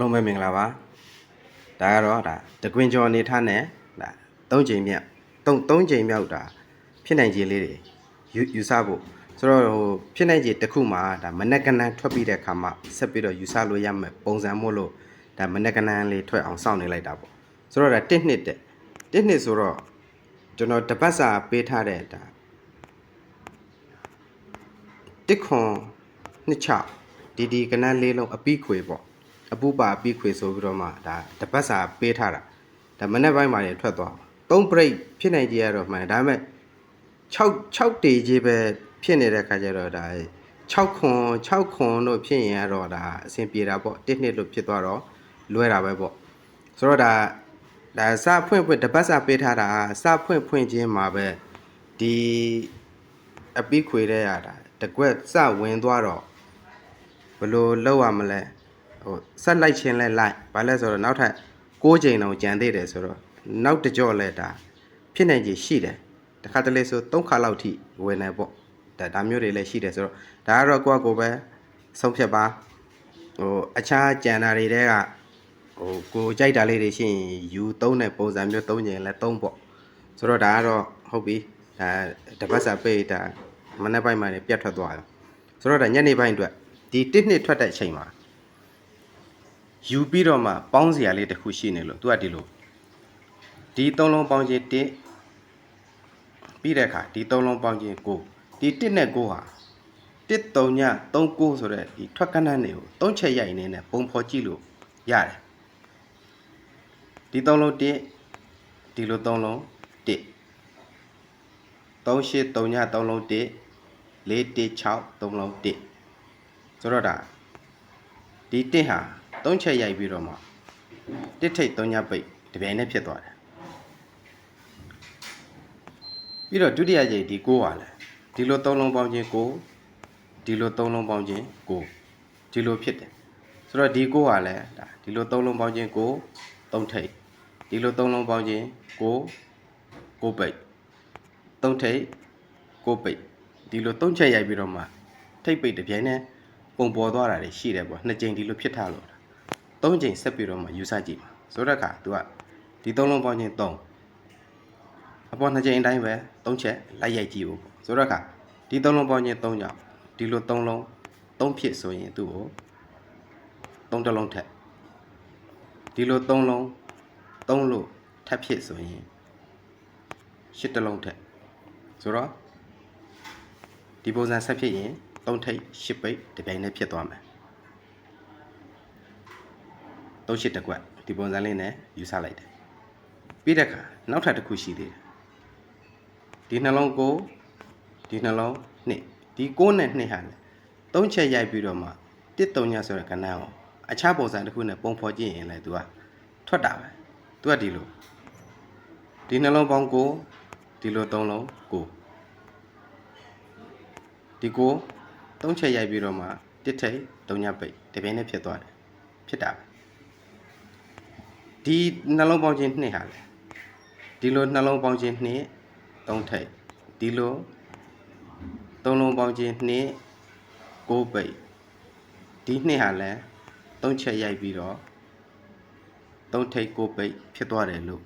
လုံးပဲမင်္ဂလာပါဒါကတော့ဒါတကွင်ကျော်အနေထားနဲ့ဒါ၃ချိန်မြောက်၃၃ချိန်မြောက်ဒါဖြစ်နိုင်ခြေလေးတွေယူယူဆဖို့ဆိုတော့ဟိုဖြစ်နိုင်ခြေတစ်ခုမှာဒါမနက်ကနန်းထွက်ပြီးတဲ့အခါမှာဆက်ပြီးတော့ယူဆလို့ရမယ်ပုံစံမို့လို့ဒါမနက်ကနန်းလေးထွက်အောင်စောင့်နေလိုက်တာပေါ့ဆိုတော့ဒါတစ်နှစ်တဲ့တစ်နှစ်ဆိုတော့ကျွန်တော်တပတ်စာပေးထားတဲ့ဒါတစ်ခွန်နှစ်ချဒီဒီကနန်းလေးလုံးအပိခွေပေါ့ အပူပါပြီးခွေဆိုပြီးတော့မှဒါတပတ်စာပေးထားတာဒါမနေ့ပိုင်းမှာနေထွက်သွား3 break ဖြစ်နိုင်ကြရတော့မှန်ဒါပေမဲ့6 6တေကြီးပဲဖြစ်နေတဲ့ခါကျတော့ဒါ6ခွန်6ခွန်တို့ဖြစ်ရင်ကတော့ဒါအဆင်ပြေတာပေါ့တစ်နှစ်လို့ဖြစ်သွားတော့လွဲတာပဲပေါ့ဆိုတော့ဒါဒါစဖွင့်ဖွင့်တပတ်စာပေးထားတာစဖွင့်ဖွင့်ချင်းမှာပဲဒီအပိခွေတဲ့ရတာတကွက်စဝင်သွားတော့ဘယ်လိုလုပ်ရမလဲ ဟိုဆက်လိုက်ချင်းလဲလိုက်ဘာလဲဆိုတော့နောက်ထပ်6ချိန်တောင်ကြံသေးတယ်ဆိုတော့နောက်တစ်ကြော့လဲဒါဖြစ်နိုင်ခြေရှိတယ်တခါတလေဆို3ခါလောက်ထိဝင်နေပေါ့ဒါဒါမျိုးတွေလည်းရှိတယ်ဆိုတော့ဒါကတော့ကိုယ့်အကိုယ်ပဲဆုံးဖြတ်ပါဟိုအခြားကြံတာတွေတဲကဟိုကိုကြိုက်တာလေးတွေရှိရင်ယူသုံးတဲ့ပုံစံမျိုးသုံးချိန်လဲသုံးပေါ့ဆိုတော့ဒါကတော့ဟုတ်ပြီဒါတပတ်စာပိတ်ဒါမနေ့ပိုင်းမှာနေပြတ်ထွက်သွားတယ်ဆိုတော့ဒါညနေပိုင်းအတွက်ဒီတစ်နှစ်ထွက်တဲ့အချိန်မှာ ယူပြီးတော့မှပေါင်းစရာလေးတစ်ခုရှိနေလို့သူကဒီလိုဒီသုံးလုံးပေါင်းခြင်း1ပြီးတဲ့အခါဒီသုံးလုံးပေါင်းခြင်း9ဒီ1နဲ့9ဟာ1 3ည3 9ဆိုတဲ့ဒီထွက်ကနန်းတွေကို3ချက်ရိုက်နေနဲ့ပုံဖော်ကြည့်လို့ရတယ်ဒီသုံးလုံး1ဒီလိုသုံးလုံး1 3 8 3ည3လုံး1 4 1 6 3လုံး1ဆိုတော့ဒါဒီတစ်ဟာ သုံးချက်ရိုက်ပြီးတော့မှတစ်ထိတ်သုံးညပိတ်တပြိုင်နက်ဖြစ်သွားတယ်ပြီးတော့ဒုတိယကြိမ်ဒီ6ဟာလဲဒီလိုသုံးလုံးပေါင်းခြင်း6ဒီလိုသုံးလုံးပေါင်းခြင်း6ဒီလိုဖြစ်တယ်ဆိုတော့ဒီ6ဟာလဲဒါဒီလိုသုံးလုံးပေါင်းခြင်း6သုံးထိတ်ဒီလိုသုံးလုံးပေါင်းခြင်း6 6ပိတ်သုံးထိတ်6ပိတ်ဒီလိုသုံးချက်ရိုက်ပြီးတော့မှထိတ်ပိတ်တပြိုင်နက်ပုံပေါ်သွားတာတွေရှိတယ်ပေါ့နှစ်ကြိမ်ဒီလိုဖြစ်ထားလို့ သုံးကြိမ်ဆက်ပြီးတော့မှယူဆကြည့်ပါဆိုတော့အခါ तू ကဒီသုံးလုံးပေါင်းခြင်း3အပေါ်နှစ်ကြိမ်အတိုင်းပဲသုံးချက်လိုက်ရိုက်ကြည့်ဖို့ပေါ့ဆိုတော့အခါဒီသုံးလုံးပေါင်းခြင်း3ကြောင့်ဒီလိုသုံးလုံး3ဖြစ်ဆိုရင်သူ့ကို3တစ်လုံးထက်ဒီလို3လုံး3လို့ထပ်ဖြစ်ဆိုရင်8တစ်လုံးထက်ဆိုတော့ဒီပုံစံဆက်ဖြစ်ရင်3ထိပ်10ပိတ်ဒီပြိုင်နဲ့ဖြစ်သွားမယ် 3ရှစ်တစ်ကွက်ဒီပုံစံလေးနဲ့ယူဆလိုက်တယ်ပြီးတဲ့အခါနောက်ထပ်တစ်ခုရှိသေးတယ်ဒီနှလုံးကိုဒီနှလုံးနှစ်ဒီ6နဲ့2ဟာလေ3ချက်ရိုက်ပြီးတော့မှ1 3ညဆိုတဲ့ကဏ္ဍကိုအခြားပုံစံတစ်ခုနဲ့ပုံဖော်ကြည့်ရင်လည်း तू ကထွက်တာပဲ तू ကဒီလိုဒီနှလုံးပေါင်းကိုဒီလို3လုံးကိုဒီကို3ချက်ရိုက်ပြီးတော့မှတစ်ထိတ်3ညပိတ်တပြိုင်နက်ဖြစ်သွားတယ်ဖြစ်တာပဲ ဒီနှလုံးပေါင်းခြင်းနှစ်ဟာလေဒီလိုနှလုံးပေါင်းခြင်းနှစ်3ထိတ်ဒီလို3လုံးပေါင်းခြင်းနှစ်6ပိတ်ဒီနှစ်ဟာလဲ3ချက်ရိုက်ပြီးတော့3ထိတ်6ပိတ်ဖြစ်သွားတယ်လို့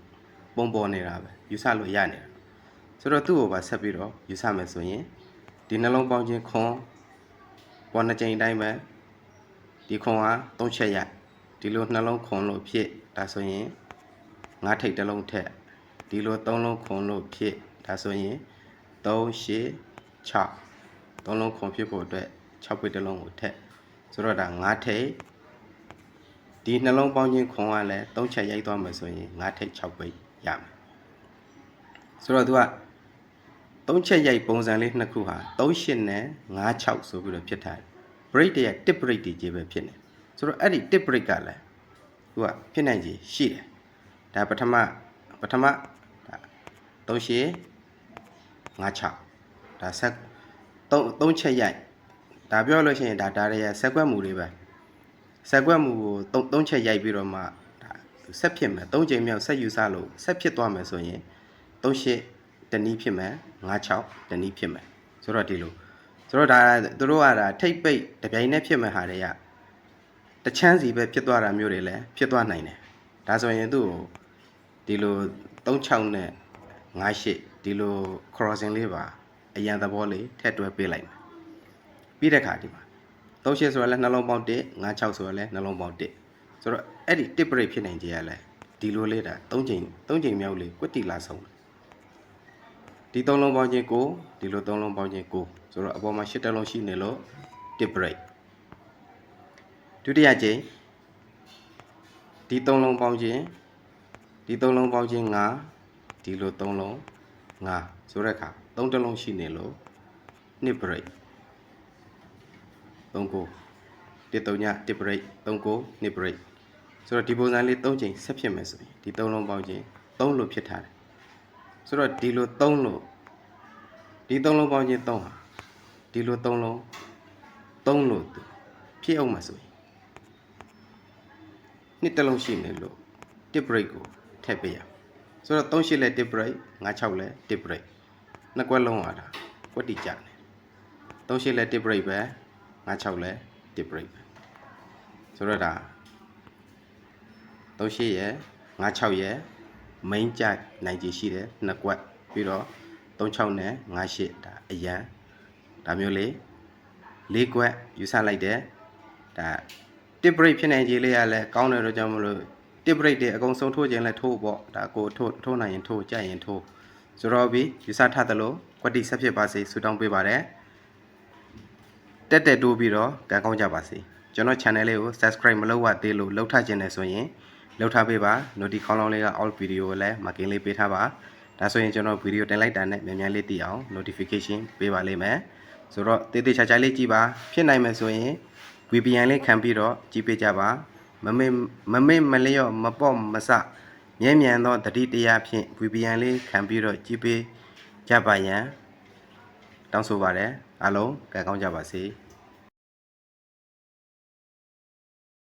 ပုံပေါ်နေတာပဲယူဆလို့ရနေတာဆိုတော့သူ့ကိုပါဆက်ပြီးတော့ယူဆမယ်ဆိုရင်ဒီနှလုံးပေါင်းခြင်းခွန်ပေါ်နှစ်ကြိမ်တိုင်းပဲဒီခွန်ဟာ၃ချက်ရ ဒီလိုနှလုံးခွန်လို့ဖြစ်ဒါဆိုရင်ငါးထိပ်တစ်လုံးထက်ဒီလိုသုံးလုံးခွန်လို့ဖြစ်ဒါဆိုရင်3 8 6သုံးလုံးခွန်ဖြစ်ဖို့အတွက်6ပိတ်တစ်လုံးကိုထက်ဆိုတော့ဒါငါးထိပ်ဒီနှလုံးပေါင်းခြင်းခွန်ကလည်း၃ချက်ရိုက်သွားမယ်ဆိုရင်ငါးထိပ်6ပိတ်ရမယ်ဆိုတော့ तू ကသုံးချက်ရိုက်ပုံစံလေးနှစ်ခုဟာ38နဲ့56ဆိုပြီးတော့ဖြစ်ထားတယ် break တည်းက1 break တည်ကြီးပဲဖြစ်နေ ဆိုတော့အဲ့ဒီ1 break ကလည်းသူကဖြစ်နိုင်ကြီးရှိတယ်ဒါပထမပထမဒါ38 56ဒါဆက်3 3ချက်ရိုက်ဒါပြောလို့ရှိရင်ဒါဒါတွေကဆက်ကွက်မှုတွေပဲဆက်ကွက်မှုကို3 3ချက်ရိုက်ပြီးတော့မှဒါဆက်ဖြစ်မယ်3ချိန်မြောက်ဆက်ယူဆလို့ဆက်ဖြစ်သွားမယ်ဆိုရင်38တနည်းဖြစ်မယ်56တနည်းဖြစ်မယ်ဆိုတော့ဒီလိုဆိုတော့ဒါသူတို့ကဒါထိတ်ပိတ်တပြိုင်နက်ဖြစ်မဲ့ဟာတွေက တချမ်းစီပဲဖြစ်သွားတာမျိုးတွေလည်းဖြစ်သွားနိုင်တယ်ဒါဆိုရင်သူ့ကိုဒီလို36နဲ့58ဒီလို crossing လေးပါအရန်သဘောလေးထည့်တွဲပေးလိုက်မယ်ပြီးတဲ့ခါဒီမှာ38ဆိုရလဲနှလုံးပေါင်း1 56ဆိုရလဲနှလုံးပေါင်း1ဆိုတော့အဲ့ဒီတစ်ပရိတ်ဖြစ်နိုင်ကြရလဲဒီလိုလေးဒါ3ချိန်3ချိန်မြောက်လေးကွတ်တီလာဆုံးဒီ3လုံးပေါင်းချင်းကိုဒီလို3လုံးပေါင်းချင်းကိုဆိုတော့အပေါ်မှာ8တက်လုံးရှိနေလို့တစ်ပရိတ် ဒုတိယချိန်ဒီ3လုံးပေါင်းချင်းဒီ3လုံးပေါင်းချင်း9ဒီလို3လုံး9ဆိုတဲ့အခါ3တက်လုံးရှိနေလို့နှစ်ပရိတ်3ကိုတစ်3ညတစ်ပရိတ်3ကိုနှစ်ပရိတ်ဆိုတော့ဒီပုံစံလေး3ချိန်ဆက်ဖြစ်မယ်ဆိုရင်ဒီ3လုံးပေါင်းချင်း3လို့ဖြစ်ထားတယ်ဆိုတော့ဒီလို3လို့ဒီ3လုံးပေါင်းချင်း3ဟာဒီလို3လုံး3လို့သူဖြစ်အောင်မှာဆိုရင် နှစ်တစ်လုံးရှိနေလို့တစ်ပရိတ်ကိုထည့်ပေးရမယ်ဆိုတော့3ရှိလဲတစ်ပရိတ်5 6လဲတစ်ပရိတ်နှစ်ကွက်လုံးဟာဒါကွက်တီကြတယ်3ရှိလဲတစ်ပရိတ်ပဲ5 6လဲတစ်ပရိတ်ပဲဆိုတော့ဒါ3ရှိရဲ့5 6ရဲ့ main ကြနိုင်ကြီးရှိတယ်နှစ်ကွက်ပြီးတော့36နဲ့58ဒါအရန်ဒါမျိုးလေးလေးကွက်ယူဆလိုက်တယ်ဒါ တစ်ပရိတ်ဖြစ်နိုင်ကြီးလေးရလဲကောင်းတယ်တော့ကြောင့်မလို့တစ်ပရိတ်တွေအကုန်ဆုံးထိုးခြင်းလဲထိုးပေါ့ဒါကိုထိုးထိုးနိုင်ရင်ထိုးကြရင်ထိုးဆိုတော့ပြီးယူဆထားသလိုကွက်တီဆက်ဖြစ်ပါစေဆုတောင်းပေးပါတယ်တက်တက်တိုးပြီးတော့ကံကောင်းကြပါစေကျွန်တော် channel လေးကို subscribe မလုပ်ရသေးလို့လုပ်ထားခြင်းနဲ့ဆိုရင်လုပ်ထားပေးပါ noti ခေါင်းလောင်းလေးက all video ကိုလည်း marking လေးပေးထားပါဒါဆိုရင်ကျွန်တော် video တင်လိုက်တာနဲ့မြန်မြန်လေးသိအောင် notification ပေးပါလိမ့်မယ်ဆိုတော့တေးသေးချာချာလေးကြည့်ပါဖြစ်နိုင်မယ်ဆိုရင် VPN လေးခံပြီးတော့ကြည့်ပေးကြပါမမေ့မမေ့မလျော့မပေါ့မစမြဲမြံသောတတိတရားဖြင့် VPN လေးခံပြီးတော့ကြည့်ပေးကြပါရန်တောင်းဆိုပါတယ်အားလုံးကံကောင်းကြပါစေ